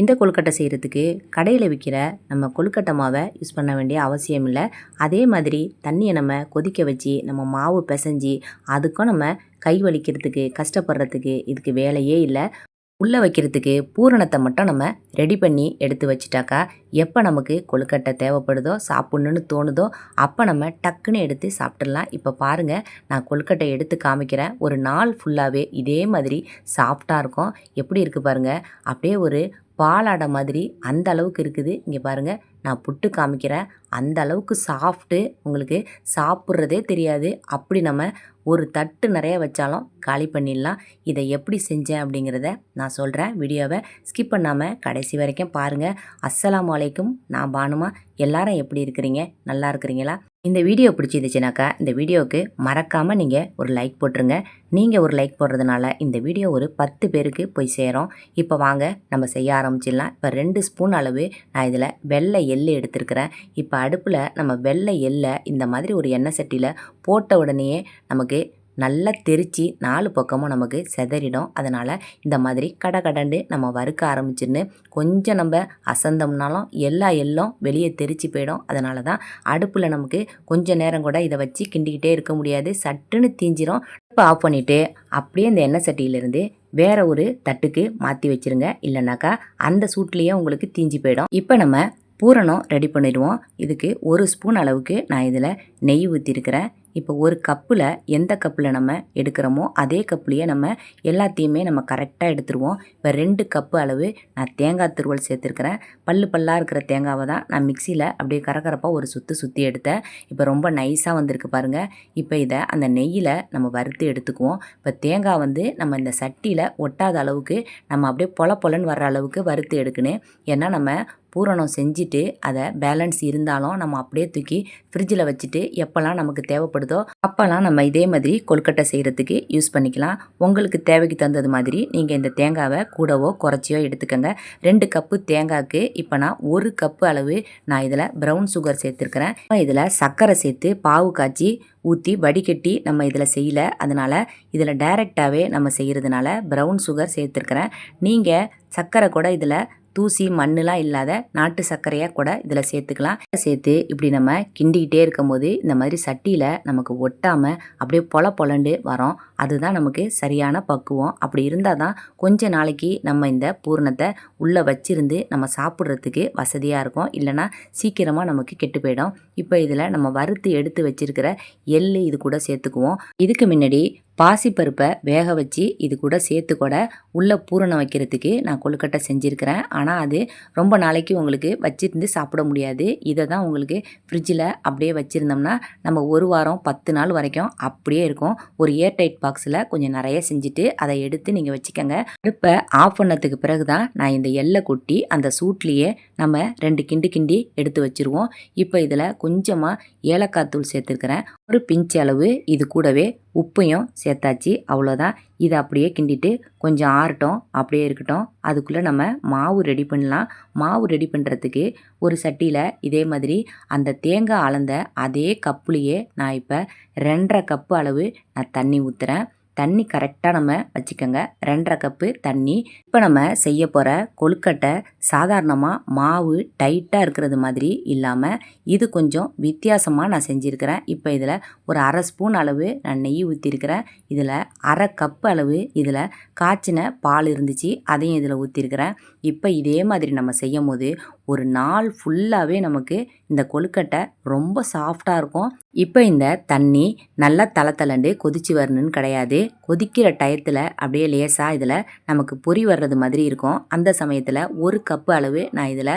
இந்த கொழுக்கட்டை செய்கிறதுக்கு கடையில் விற்கிற நம்ம கொழுக்கட்டை மாவை யூஸ் பண்ண வேண்டிய அவசியம் இல்லை. அதே மாதிரி தண்ணியை நம்ம கொதிக்க வச்சு நம்ம மாவு பிசைஞ்சு அதுக்கும் நம்ம கை வலிக்கிறதுக்கு கஷ்டப்படுறதுக்கு இதுக்கு வேலையே இல்லை. உள்ளே வைக்கிறதுக்கு பூரணத்தை மட்டும் நம்ம ரெடி பண்ணி எடுத்து வச்சிட்டாக்கா எப்போ நமக்கு கொழுக்கட்டை தேவைப்படுதோ சாப்பிட்ணுன்னு தோணுதோ அப்போ நம்ம டக்குன்னு எடுத்து சாப்பிட்றலாம் இப்போ பாருங்கள் நான் கொழுக்கட்டை எடுத்து காமிக்கிறேன். ஒரு நாள் ஃபுல்லாகவே இதே மாதிரி சாஃப்டாக இருக்கும். எப்படி இருக்குது பாருங்கள் அப்படியே ஒரு பாலாடை மாதிரி அந்த அளவுக்கு இருக்குது. இங்கே பாருங்கள் நான் புட்டு காமிக்கிறேன். அந்த அளவுக்கு சாஃப்ட்டு உங்களுக்கு சாப்பிட்றதே தெரியாது. அப்படி நம்ம ஒரு தட்டு நிறைய வச்சாலும் காலி பண்ணிடலாம். இதை எப்படி செஞ்சேன் அப்படிங்கிறத நான் சொல்கிறேன் வீடியோவை ஸ்கிப் பண்ணாமல் கடைசி வரைக்கும் பாருங்கள் அஸ்ஸலாம் வலைக்கும் நான் பானுமா. எல்லாரும் எப்படி இருக்கிறீங்க? நல்லா இருக்கிறீங்களா? இந்த வீடியோ பிடிச்சிருந்துச்சுனாக்கா இந்த வீடியோவுக்கு மறக்காமல் நீங்கள் ஒரு லைக் போட்டுருங்க. நீங்கள் ஒரு லைக் போடுறதுனால இந்த வீடியோ ஒரு பத்து பேருக்கு போய் சேரும். இப்போ வாங்க நம்ம செய்ய ஆரம்பிச்சிடலாம். இப்போ ரெண்டு ஸ்பூன் அளவு நான் இதில் வெள்ளை எள்ளு எடுத்துருக்கிறேன். இப்போ அடுப்பில் நம்ம வெள்ளை எள்ளை இந்த மாதிரி ஒரு எண்ணெய் சட்டியில் போட்ட உடனேயே நமக்கு நல்லா தெரித்து நாலு பக்கமும் நமக்கு செதறிடும். அதனால் இந்த மாதிரி கடை கடண்டு நம்ம வறுக்க ஆரம்பிச்சிருந்து கொஞ்சம் நம்ம அசந்தோம்னாலும் எல்லா எள்ளும் வெளியே தெரித்து போயிடும். அதனால தான் அடுப்பில் நமக்கு கொஞ்சம் நேரம் கூட இதை வச்சு கிண்டிக்கிட்டே இருக்க முடியாது. சட்டுன்னு தீஞ்சிரும். இப்போ ஆஃப் பண்ணிவிட்டு அப்படியே இந்த எண்ணெய் சட்டியிலேருந்து வேற ஒரு தட்டுக்கு மாற்றி வச்சுருங்க. இல்லைனாக்கா அந்த சூட்லேயே உங்களுக்கு தீஞ்சு போயிடும். இப்போ நம்ம பூரணம் ரெடி பண்ணிடுவோம். இதுக்கு ஒரு ஸ்பூன் அளவுக்கு நான் இதில் நெய் ஊற்றிருக்கிறேன் இப்போ ஒரு கப்பில் எந்த கப்பில் நம்ம எடுக்கிறோமோ அதே கப்புலையே நம்ம எல்லாத்தையுமே நம்ம கரெக்டாக எடுத்துருவோம். இப்போ ரெண்டு கப்பு அளவு நான் தேங்காய் துருவல் சேர்த்துருக்கிறேன். பல்லு பல்லாக இருக்கிற தேங்காவை தான் நான் மிக்சியில் அப்படியே கரகரப்பாக ஒரு சுற்றி சுற்றி எடுத்தேன். இப்போ ரொம்ப நைஸாக வந்திருக்கு பாருங்கள் இப்போ இதை அந்த நெய்யில் நம்ம வறுத்து எடுத்துக்குவோம். இப்போ தேங்காய் வந்து நம்ம இந்த சட்டியில் ஒட்டாத அளவுக்கு நம்ம அப்படியே பொல பொலன்னு வர்ற அளவுக்கு வறுத்து எடுக்கணும். ஏன்னா நம்ம பூரணம் செஞ்சுட்டு அதை பேலன்ஸ் இருந்தாலும் நம்ம அப்படியே தூக்கி ஃப்ரிட்ஜில் வச்சுட்டு எப்போல்லாம் நமக்கு தேவைப்படுதோ அப்போல்லாம் நம்ம இதே மாதிரி கொழுக்கட்டை செய்கிறதுக்கு யூஸ் பண்ணிக்கலாம். உங்களுக்கு தேவைக்கு தந்தது மாதிரி நீங்கள் இந்த தேங்காவை கூடவோ குறைச்சியோ எடுத்துக்கோங்க. ரெண்டு கப்பு தேங்காய்க்கு இப்போ நான் ஒரு கப்பு அளவு நான் இதில் ப்ரௌன் சுகர் சேர்த்துருக்கிறேன். இதில் சர்க்கரை சேர்த்து பாவு காய்ச்சி ஊற்றி வடிகட்டி நம்ம இதில் செய்யலை. அதனால் இதில் டைரெக்டாகவே நம்ம செய்கிறதுனால ப்ரௌன் சுகர் சேர்த்துருக்குறேன். நீங்கள் சர்க்கரை கூட இதில் தூசி மண்ணுலாம் இல்லாத நாட்டு சர்க்கரையாக கூட இதில் சேர்த்துக்கலாம். சேர்த்து இப்படி நம்ம கிண்டிக்கிட்டே இருக்கும்போது இந்த மாதிரி சட்டியில் நமக்கு ஒட்டாமல் அப்படியே பொல பொலண்டு வரோம். அதுதான் நமக்கு சரியான பக்குவம். அப்படி இருந்தால் தான் கொஞ்ச நாளைக்கு நம்ம இந்த பூரணத்தை உள்ளே வச்சிருந்து நம்ம சாப்பிட்றதுக்கு வசதியாக இருக்கும். இல்லைனா சீக்கிரமாக நமக்கு கெட்டு போயிடும். இப்போ இதில் நம்ம வறுத்து எடுத்து வச்சிருக்கிற எள் இது கூட சேர்த்துக்குவோம். இதுக்கு முன்னாடி பாசிப்பருப்பை வேக வச்சு இது கூட சேர்த்து கூட உள்ளே பூரணம் வைக்கிறதுக்கு நான் கொழுக்கட்டை செஞ்சுருக்கிறேன். ஆனால் அது ரொம்ப நாளைக்கு உங்களுக்கு வச்சிருந்து சாப்பிட முடியாது. இதை தான் உங்களுக்கு ஃப்ரிட்ஜில் அப்படியே வச்சுருந்தோம்னா நம்ம ஒரு வாரம் பத்து நாள் வரைக்கும் அப்படியே இருக்கும். ஒரு ஏர்டைட் பாக்ஸில் கொஞ்சம் நிறைய செஞ்சுட்டு அதை எடுத்து நீங்கள் வச்சுக்கோங்க. அடுப்பை ஆஃப் பண்ணதுக்கு பிறகு தான் நான் இந்த எல்லை கொட்டி அந்த சூட்லேயே நம்ம ரெண்டு கிண்டு கிண்டி எடுத்து வச்சுருவோம். இப்போ இதில் கொஞ்சமாக ஏலக்காய் தூள் சேர்த்துருக்கிறேன். ஒரு பிஞ்ச் அளவு இது கூடவே உப்பையும் சேர்த்தாச்சு. அவ்வளோதான் இதை அப்படியே கிண்டிட்டு கொஞ்சம் ஆறட்டும் அப்படியே இருக்கட்டும். அதுக்குள்ளே நம்ம மாவு ரெடி பண்ணலாம். மாவு ரெடி பண்ணுறதுக்கு ஒரு சட்டியில் இதே மாதிரி அந்த தேங்காய் அளந்த அதே கப்புலேயே நான் இப்போ ரெண்டரை கப்பு அளவு நான் தண்ணி ஊற்றுறேன் தண்ணி கரெக்டாக நம்ம வச்சுக்கோங்க. ரெண்டரை கப்பு தண்ணி. இப்போ நம்ம செய்ய போகிற கொழுக்கட்டை சாதாரணமாக மாவு டைட்டாக இருக்கிறது மாதிரி இல்லாமல் இது கொஞ்சம் வித்தியாசமாக நான் செஞ்சுருக்கிறேன். இப்போ இதில் ஒரு அரை ஸ்பூன் அளவு நான் நெய் ஊற்றிருக்கிறேன் இதில் அரை கப் அளவு இதில் காய்ச்சின பால் இருந்துச்சு. அதையும் இதில் ஊற்றிருக்கிறேன் இப்போ இதே மாதிரி நம்ம செய்யும் போது ஒரு நாள் ஃபுல்லாகவே நமக்கு இந்த கொழுக்கட்டை ரொம்ப சாஃப்டாக இருக்கும். இப்போ இந்த தண்ணி நல்லா தலை தலண்டு கொதிச்சு வரணும்னு கிடையாது. கொதிக்கிற டயத்தில் அப்படியே லேசாக இதில் நமக்கு பொறி வர்றது மாதிரி இருக்கும். அந்த சமயத்தில் ஒரு கப்பு அளவு நான் இதில்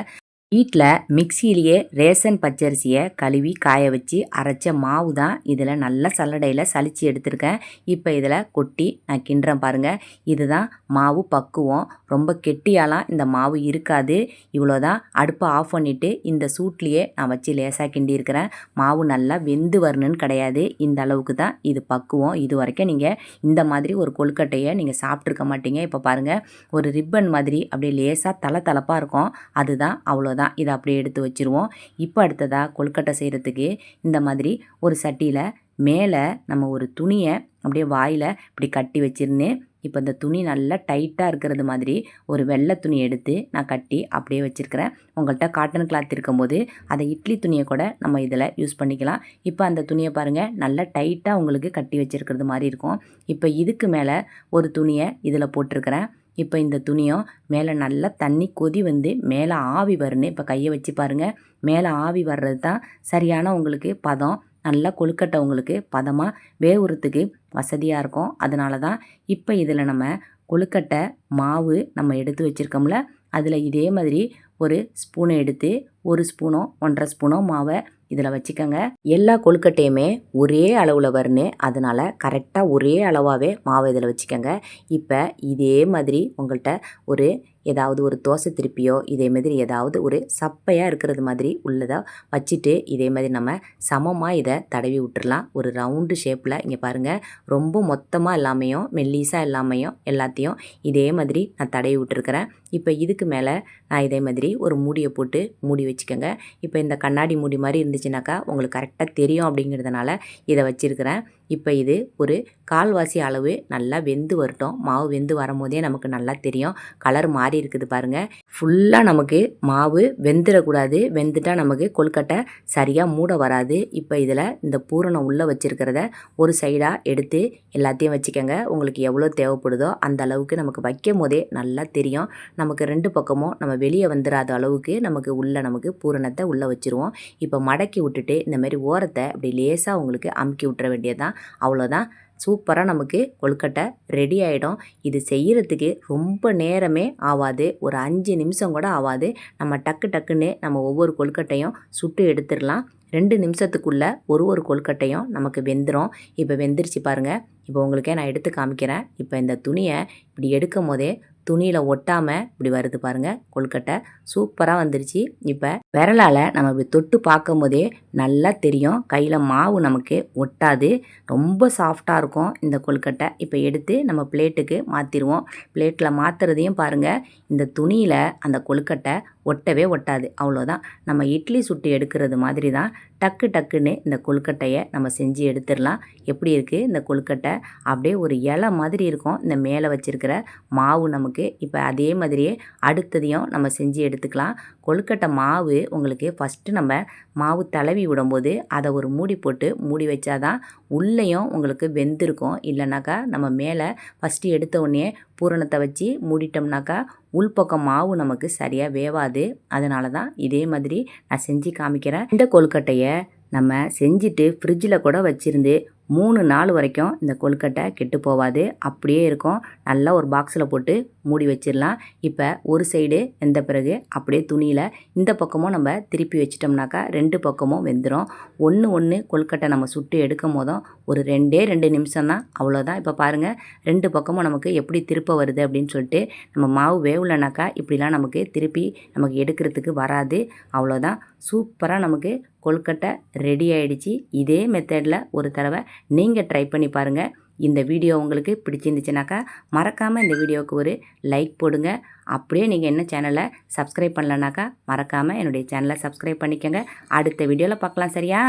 வீட்டில் மிக்சியிலேயே ரேஷன் பச்சரிசியை கழுவி காய வச்சு அரைச்ச மாவு தான் இதில் நல்ல சல்லடையில் சலித்து எடுத்திருக்கேன். இப்போ இதில் கொட்டி நான் கிண்டுறேன் பாருங்கள் இதுதான் மாவு பக்குவம். ரொம்ப கெட்டியாலாம் இந்த மாவு இருக்காது. இவ்வளோதான் அடுப்பை ஆஃப் பண்ணிவிட்டு இந்த சூட்லேயே நான் வச்சு லேசாக கிண்டியிருக்கிறேன். மாவு நல்லா வெந்து வரணும்னு கிடையாது. இந்த அளவுக்கு தான் இது பக்குவம். இது வரைக்கும் நீங்கள் இந்த மாதிரி ஒரு கொழுக்கட்டையை நீங்கள் சாப்பிட்ருக்க மாட்டீங்க. இப்போ பாருங்கள் ஒரு ரிப்பன் மாதிரி அப்படியே லேசாக தலை தலைப்பாக இருக்கும். அதுதான் அவ்வளோதான். தான் இதை அப்படியே எடுத்து வச்சுருவோம். இப்போ அடுத்ததாக கொழுக்கட்டை செய்கிறதுக்கு இந்த மாதிரி ஒரு சட்டியில் மேலே நம்ம ஒரு துணியை அப்படியே வாயில் இப்படி கட்டி வச்சிருந்தேன் இப்போ இந்த துணி நல்லா டைட்டாக இருக்கிறது மாதிரி ஒரு வெள்ளை துணி எடுத்து நான் கட்டி அப்படியே வச்சுருக்கிறேன். உங்கள்கிட்ட காட்டன் கிளாத் இருக்கும்போது அதை இட்லி துணியை கூட நம்ம இதில் யூஸ் பண்ணிக்கலாம். இப்போ அந்த துணியை பாருங்கள் நல்லா டைட்டாக உங்களுக்கு கட்டி வச்சுருக்கிறது மாதிரி இருக்கும். இப்போ இதுக்கு மேலே ஒரு துணியை இதில் போட்டிருக்கிறேன். இப்போ இந்த துணியும் மேலே நல்லா தண்ணி கொதி வந்து மேலே ஆவி வருன்னு இப்போ கையை வச்சு பாருங்கள் மேலே ஆவி வர்றது தான் சரியான உங்களுக்கு பதம். நல்லா கொழுக்கட்டை உங்களுக்கு பதமாக வேவுறத்துக்கு வசதியாக இருக்கும். அதனால தான் இப்போ இதில் நம்ம கொழுக்கட்டை மாவு நம்ம எடுத்து வச்சுருக்கோம்ல. அதில் இதே மாதிரி ஒரு ஸ்பூனை எடுத்து ஒரு ஸ்பூனோ ஒன்றரை ஸ்பூனோ மாவை இதில் வச்சுக்கோங்க. எல்லா கொழுக்கட்டையுமே ஒரே அளவில் வரணும் அதனால் கரெக்டாக ஒரே அளவாகவே மாவை இதில் வச்சுக்கோங்க. இப்போ இதே மாதிரி உங்கள்கிட்ட ஒரு ஏதாவது ஒரு தோசை திருப்பியோ இதே மாதிரி ஏதாவது ஒரு சப்பையாக இருக்கிறது மாதிரி உள்ளதை வச்சுட்டு இதே மாதிரி நம்ம சமமாக இதை தடவி விட்டுறலாம். ஒரு ரவுண்டு ஷேப்பில் இங்கே பாருங்கள் ரொம்ப மொத்தமாக இல்லாமையும் மெல்லீஸாக இல்லாமையும் எல்லாத்தையும் இதே மாதிரி நான் தடவி விட்டுருக்கிறேன். இப்போ இதுக்கு மேலே நான் இதே மாதிரி ஒரு மூடியை போட்டு மூடி வச்சுக்கோங்க. இப்போ இந்த கண்ணாடி மூடி மாதிரி இருந்துச்சுனாக்கா உங்களுக்கு கரெக்டாக தெரியும் அப்படிங்கிறதுனால இதை வச்சுருக்கிறேன். இப்போ இது ஒரு கால்வாசி அளவு நல்லா வெந்து வரட்டும். மாவு வெந்து வரும்போதே நமக்கு நல்லா தெரியும். கலர் மாறி இருக்குது பாருங்கள் ஃபுல்லாக நமக்கு மாவு வெந்துடக்கூடாது. வெந்துட்டால் நமக்கு கொழுக்கட்டை சரியாக மூட வராது. இப்போ இதில் இந்த பூரணம் உள்ளே வச்சுருக்கிறத ஒரு சைடாக எடுத்து எல்லாத்தையும் வச்சுக்கோங்க. உங்களுக்கு எவ்வளோ தேவைப்படுதோ அந்த அளவுக்கு நமக்கு வைக்கும் போதே நல்லா தெரியும். நமக்கு ரெண்டு பக்கமும் நம்ம வெளியே வந்துடாத அளவுக்கு நமக்கு உள்ளே நமக்கு பூரணத்தை உள்ளே வச்சுருவோம். இப்போ மடக்கி விட்டுட்டு இந்த மாதிரி ஓரத்தை அப்படி லேசாக உங்களுக்கு அமுக்கி விட்டுற வேண்டியதான் அவ்வளோதான் சூப்பராக நமக்கு கொழுக்கட்டை ரெடி ஆகிடும் இது செய்கிறதுக்கு ரொம்ப நேரமே ஆகாது ஒரு அஞ்சு நிமிஷம் கூட ஆகாது நம்ம டக்கு டக்குன்னு நம்ம ஒவ்வொரு கொழுக்கட்டையும் சுட்டு எடுத்துடலாம். ரெண்டு நிமிஷத்துக்குள்ளே ஒரு ஒரு கொழுக்கட்டையும் நமக்கு வெந்துடும் இப்போ வெந்துருச்சு பாருங்கள் இப்போ உங்களுக்கே நான் எடுத்து காமிக்கிறேன். இப்போ இந்த துணியை இப்படி எடுக்கும் போதே துணியில் ஒட்டாமல் இப்படி வருது பாருங்கள் கொழுக்கட்டை. சூப்பராக வந்துருச்சு. இப்போ விரலால் நம்ம இப்படி தொட்டு பார்க்கும் போதே நல்லா தெரியும். கையில் மாவு நமக்கு ஒட்டாது. ரொம்ப சாஃப்டாக இருக்கும் இந்த கொழுக்கட்டை. இப்போ எடுத்து நம்ம பிளேட்டுக்கு மாற்றிடுவோம் பிளேட்டில் மாற்றுறதையும் பாருங்கள் இந்த துணியில் அந்த கொழுக்கட்டை ஒட்டவே ஒட்டாது. அவ்வளோதான். நம்ம இட்லி சுட்டு எடுக்கிறது மாதிரி தான் டக்கு டக்குன்னு இந்த கொழுக்கட்டையை நம்ம செஞ்சு எடுத்துடலாம். எப்படி இருக்குது இந்த கொழுக்கட்டை? அப்படியே ஒரு இலை மாதிரி இருக்கும். இந்த மேலே வச்சுருக்கிற மாவு நமக்கு இப்போ அதே மாதிரியே அடுத்ததையும் நம்ம செஞ்சு எடுத்துக்கலாம். கொழுக்கட்டை மாவு உங்களுக்கு ஃபஸ்ட்டு நம்ம மாவு தளவி விடும்போது அதை ஒரு மூடி போட்டு மூடி வச்சாதான் உள்ளேயும் உங்களுக்கு வெந்திருக்கும். இல்லைனாக்கா நம்ம மேலே ஃபஸ்ட்டு எடுத்த உடனே பூரணத்தை வச்சு மூடிட்டோம்னாக்கா உள்பக்கம் மாவு நமக்கு சரியாக வேவாது. அதனால தான் இதே மாதிரி நான் செஞ்சு காமிக்கிறேன். இந்த கொழுக்கட்டையை நம்ம செஞ்சுட்டு ஃப்ரிட்ஜில் கூட வச்சுருந்து மூணு நாள் வரைக்கும் இந்த கொழுக்கட்டை கெட்டு போகாது அப்படியே இருக்கும். நல்லா ஒரு பாக்ஸில் போட்டு மூடி வச்சிடலாம். இப்போ ஒரு சைடு வெந்த பிறகு அப்படியே துணியில் இந்த பக்கமும் நம்ம திருப்பி வச்சிட்டோம்னாக்கா ரெண்டு பக்கமும் வெந்துடும் ஒன்று ஒன்று கொல்கட்டை நம்ம சுட்டு எடுக்கும் போதும் ஒரு ரெண்டே ரெண்டு நிமிஷம் தான். அவ்வளோதான் இப்போ பாருங்கள் ரெண்டு பக்கமும் நமக்கு எப்படி திருப்ப வருது அப்படின்னு சொல்லிட்டு நம்ம மாவு வேவலைனாக்கா இப்படிலாம் நமக்கு திருப்பி நமக்கு எடுக்கிறதுக்கு வராது. அவ்வளோதான் சூப்பராக நமக்கு கொல்கட்டை ரெடி ஆகிடுச்சி இதே மெத்தடில் ஒரு தடவை நீங்கள் ட்ரை பண்ணி பாருங்கள் இந்த வீடியோ உங்களுக்கு பிடிச்சிருந்துச்சுனாக்கா மறக்காமல் இந்த வீடியோவுக்கு ஒரு லைக் போடுங்க. அப்படியே நீங்கள் என்ன சேனலை சப்ஸ்கிரைப் பண்ணலனாக்கா மறக்காமல் என்னுடைய சேனலை சப்ஸ்கிரைப் பண்ணிக்கோங்க. அடுத்த வீடியோவில் பார்க்கலாம் சரியா?